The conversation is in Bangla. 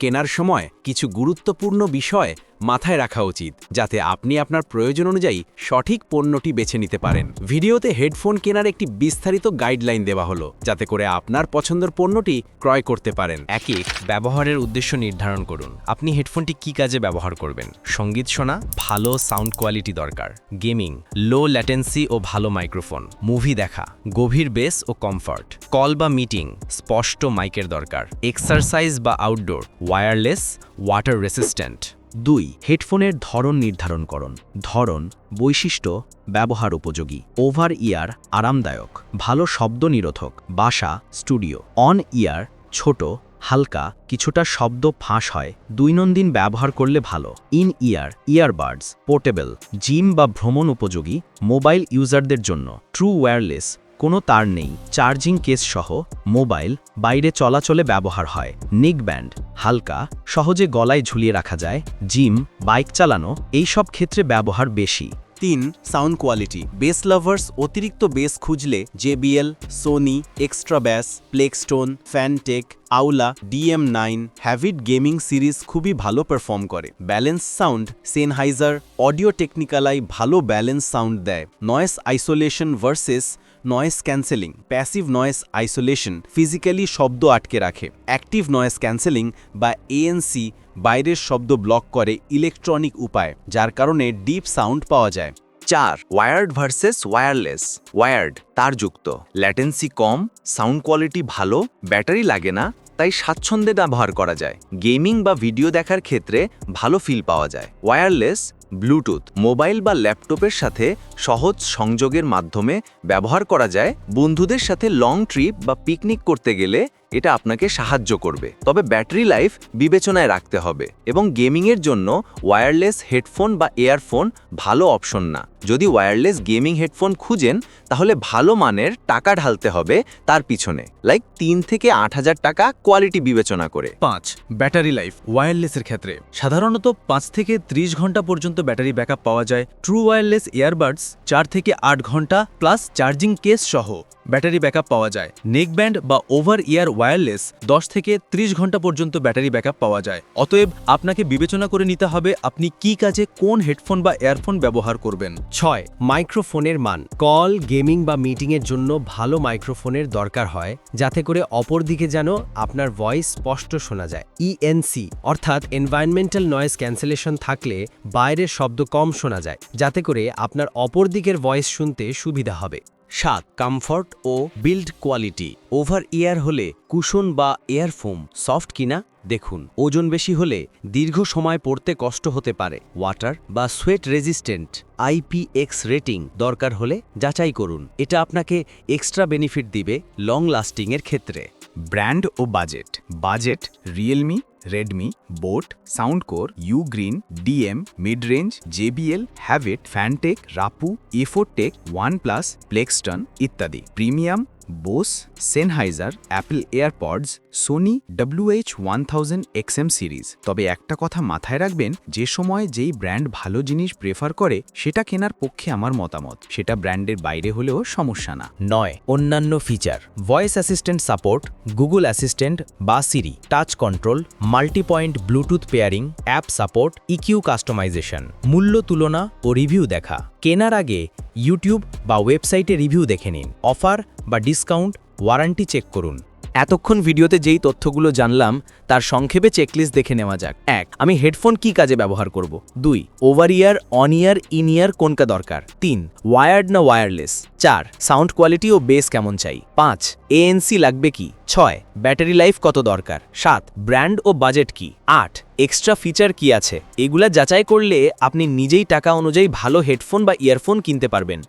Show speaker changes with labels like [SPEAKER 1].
[SPEAKER 1] কেনার সময় কিছু গুরুত্বপূর্ণ বিষয় মাথায় রাখা উচিত, যাতে আপনি আপনার প্রয়োজন অনুযায়ী সঠিক পণ্যটি বেছে নিতে পারেন। ভিডিওতে হেডফোন কেনার একটি বিস্তারিত গাইডলাইন দেওয়া হলো, যাতে করে আপনার পছন্দের পণ্যটি ক্রয় করতে পারেন।
[SPEAKER 2] একে ব্যবহারের উদ্দেশ্য নির্ধারণ করুন। আপনি হেডফোনটি কি কাজে ব্যবহার করবেন? সংগীত শোনা, ভালো সাউন্ড কোয়ালিটি দরকার। গেমিং, লো ল্যাটেন্সি ও ভালো মাইক্রোফোন। মুভি দেখা, গভীর বেস ও কমফর্ট। কল বা মিটিং, স্পষ্ট মাইকের দরকার। এক্সারসাইজ বা আউটডোর, ওয়্যারলেস, ওয়াটার রেসিস্ট্যান্ট।
[SPEAKER 3] দুই, হেডফোনের ধরন নির্ধারণ করুন। ধরন, বৈশিষ্ট্য, ব্যবহার উপযোগী। ওভার ইয়ার, আরামদায়ক। ভালো শব্দ নিরোধক। বাসা, স্টুডিও। অন ইয়ার, ছোট, হালকা, কিছুটা শব্দ ফাঁস হয়। দৈনন্দিন ব্যবহার করলে ভালো। In ear, earbuds, portable, gym বা ভ্রমণ উপযোগী, মোবাইল ইউজারদের জন্য। ট্রু ওয়্যারলেস কোনো তার নেই। চার্জিং কেস সহ মোবাইল বাইরে চলাচলে ব্যবহার হয়। নিক ব্যান্ড, হালকা, সহজে গলায় ঝুলিয়ে রাখা যায়। জিম, বাইক চালানো, এই সব ক্ষেত্রে ব্যবহার বেশি।
[SPEAKER 1] তিন, সাউন্ড কোয়ালিটি। বেস লাভার্স অতিরিক্ত বেস খুঁজলে JBL, Sony, extra bass, Plextone, Fantech Aula, DM nine, Havit gaming series খুবই ভালো পারফর্ম করে। Balance sound Sennheiser Audio Technica ভালো ব্যালেন্স সাউন্ড দেয়। Noise isolation versus noise cancelling. Passive noise isolation physically শব্দ আটকে রাখে। অ্যাক্টিভ নয়েস ক্যান্সেলিং বা এএনসি বাইরের শব্দ ব্লক করে ইলেকট্রনিক উপায়, যার কারণে ডিপ সাউন্ড পাওয়া যায়।
[SPEAKER 4] চার ওয়ার্ড ভার্সেস ওয়্যারলেস ওয়ার্ড তার যুক্ত। ল্যাটেন্সি কম সাউন্ড কোয়ালিটি ভালো ব্যাটারি লাগে না, তাই স্বাচ্ছন্দ্যে ব্যবহার করা যায়। গেমিং বা ভিডিও দেখার ক্ষেত্রে ভালো ফিল পাওয়া যায়। ওয়্যারলেস ব্লুটুথ, মোবাইল বা ল্যাপটপের সাথে সহজ সংযোগের মাধ্যমে ব্যবহার করা যায়। বন্ধুদের সাথে লং ট্রিপ বা পিকনিক করতে গেলে এটা আপনাকে সাহায্য করবে। তবে ব্যাটারি লাইফ বিবেচনায় রাখতে হবে এবং গেমিংয়ের জন্য ওয়্যারলেস হেডফোন বা এয়ারফোন ভালো অপশন না। যদি ওয়্যারলেস গেমিং হেডফোন খুঁজেন, তাহলে ভালো মানের টাকা ঢালতে হবে তার পিছনে। লাইক তিন থেকে আট হাজার টাকা কোয়ালিটি বিবেচনা করে।
[SPEAKER 5] পাঁচ ব্যাটারি লাইফ ওয়্যারলেসের ক্ষেত্রে। সাধারণত পাঁচ থেকে ত্রিশ ঘণ্টা পর্যন্ত ব্যাটারি ব্যাকআপ পাওয়া যায়। ট্রু ওয়্যারলেস ইয়ারবাডস চার থেকে আট ঘণ্টা প্লাস চার্জিং কেস সহ। ব্যাটারি ব্যাকআপ পাওয়া যায়। নেকব্যান্ড বা ওভার ইয়ার ওয়্যারলেস দশ থেকে ত্রিশ ঘণ্টা পর্যন্ত ব্যাটারি ব্যাকআপ পাওয়া যায়। অতএব আপনাকে বিবেচনা করে নিতে হবে আপনি কি কাজে কোন হেডফোন বা এয়ারফোন ব্যবহার করবেন।
[SPEAKER 2] ছয়, মাইক্রোফোনের মান। কল, গেমিং বা মিটিংয়ের জন্য ভালো মাইক্রোফোনের দরকার হয়, যাতে করে অপর দিকে যেন আপনার ভয়েস স্পষ্ট শোনা যায়। ইএনসি অর্থাৎ এনভায়রনমেন্টাল নয়েজ ক্যান্সেলেশন থাকলে বাইরের শব্দ কম শোনা যায়, যাতে করে আপনার অপর দিকের ভয়েস শুনতে সুবিধা হবে। সাত কমফর্ট ও বিল্ড কোয়ালিটি ওভার ইয়ার হলে কুশন বা এয়ারফোম সফট কিনা দেখুন। ওজন বেশি হলে দীর্ঘ সময় পড়তে কষ্ট হতে পারে। ওয়াটার বা সোয়েট রেজিস্ট্যান্ট আইপিএক্স রেটিং দরকার হলে যাচাই করুন। এটা আপনাকে এক্সট্রা বেনিফিট দিবে লং লাস্টিংয়ের ক্ষেত্রে।
[SPEAKER 6] ব্র্যান্ড ও budget budget Realme Redmi Boat Soundcore Ugreen DM mid range JBL Havit Fantech Rapoo এফোটেক OnePlus Plextone ইত্যাদি। Premium Bose Sennheiser Apple AirPods Sony WH one thousand XM series তবে একটা কথা মাথায় রাখবেন, যে সময় যেই ব্র্যান্ড ভালো জিনিস প্রেফার করে, সেটা কেনার পক্ষে আমার মতামত। সেটা ব্র্যান্ডের বাইরে হলেও সমস্যা না।
[SPEAKER 2] নয়, অন্যান্য feature voice assistant support Google assistant বা Siri touch control multipoint Bluetooth pairing app support EQ customisation মূল্য তুলনা ও রিভিউ দেখা। কেনার আগে ইউটিউব বা ওয়েবসাইটে রিভিউ দেখে নিন। অফার বা ডিসকাউন্ট ওয়ারান্টি চেক করুন।
[SPEAKER 7] এতক্ষণ ভিডিওতে যেই তথ্যগুলো জানলাম, তার সংক্ষেপে চেকলিস্ট দেখে নেওয়া যাক। এক, আমি হেডফোন কি কাজে ব্যবহার করব? দুই over ear on ear in ear কোনটা দরকার? তিন ওয়ায়ার্ড না ওয়্যারলেস চার সাউন্ড কোয়ালিটি ও বেস কেমন চাই? পাঁচ এএনসি লাগবে কি? ছয় ব্যাটারি লাইফ কত দরকার? সাত ব্র্যান্ড ও বাজেট কি? আট এক্সট্রা ফিচার কি আছে? এগুলা যাচাই করলে আপনি নিজেই টাকা অনুযায়ী ভালো হেডফোন বা ইয়ারফোন কিনতে পারবেন।